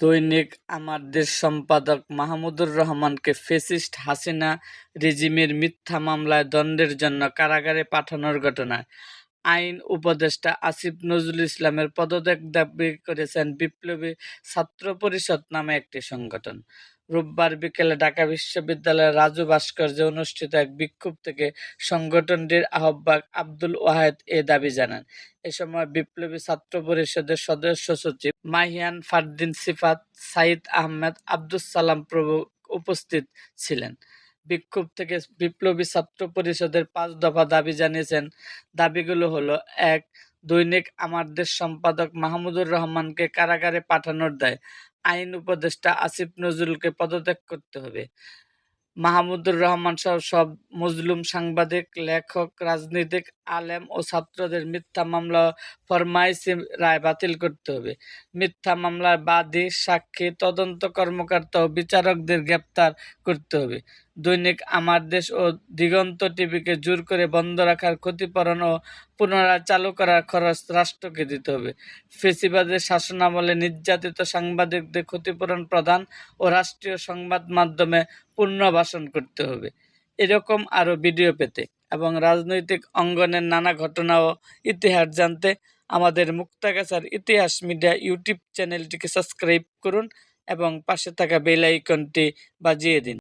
দৈনিক আমার দেশ সম্পাদক মাহমুদুর রহমানকে ফেসিস্ট হাসিনা রেজিমের মিথ্যা মামলায় দণ্ডের জন্য কারাগারে পাঠানোর ঘটনায়। আইন উপদেষ্টা আসিফ নজরুল ইসলামের পদত্যাগ দাবি করেছেন বিপ্লবী ছাত্র পরিষদ নামে একটি সংগঠন। রোববার বিকেলে ঢাকা বিশ্ববিদ্যালয়ের রাজু ভাস্কর্যে অনুষ্ঠিত এক বিক্ষোভ থেকে সংগঠনটির আহ্বায়ক আব্দুল ওয়াহেদ এ দাবি জানান। এ সময় বিপ্লবী ছাত্র পরিষদের সদস্য সচিব মাহিয়ান ফারদিন সিফাত সাইদ আহমেদ আব্দুস সালাম প্রমুখ উপস্থিত ছিলেন। বিক্ষোভ থেকে বিপ্লবী ছাত্র পরিষদের পাঁচ দফা দাবি জানিয়েছেন। দাবিগুলো হলো, এক, দৈনিক আমার দেশ সম্পাদক মাহমুদুর রহমানকে কারাগারে পাঠানোর দায়। আইন উপদেষ্টা আসিফ নজরুলকে পদত্যাগ করতে হবে। মাহমুদুর রহমান সহ সব মজলুম সাংবাদিক, লেখক, রাজনীতিক, আলেম ও ছাত্রদের মিথ্যা মামলা ফরমাইসি রায় বাতিল করতে হবে। মিথ্যা মামলার বাদী সাক্ষী তদন্ত কর্মকর্তা ও বিচারকদের গ্রেপ্তার করতে হবে। দৈনিক আমার দেশ ও দিগন্ত টিভিকে জোর করে বন্ধ রাখার ক্ষতিপূরণ ও পুনরায় চালু করার খরচ রাষ্ট্রকে দিতে হবে। ফেসিবাদের শাসনামলে নির্যাতিত সাংবাদিকদের ক্ষতিপূরণ প্রদান ও রাষ্ট্রীয় সংবাদ মাধ্যমে পুনর্বাসন করতে হবে। এরকম আরও ভিডিও পেতে এবং রাজনৈতিক অঙ্গনের নানা ঘটনা ও ইতিহাস জানতে আমাদের মুক্তাগাছার ইতিহাস মিডিয়া ইউটিউব চ্যানেলটিকে সাবস্ক্রাইব করুন এবং পাশে থাকা বেল আইকনটি বাজিয়ে দিন।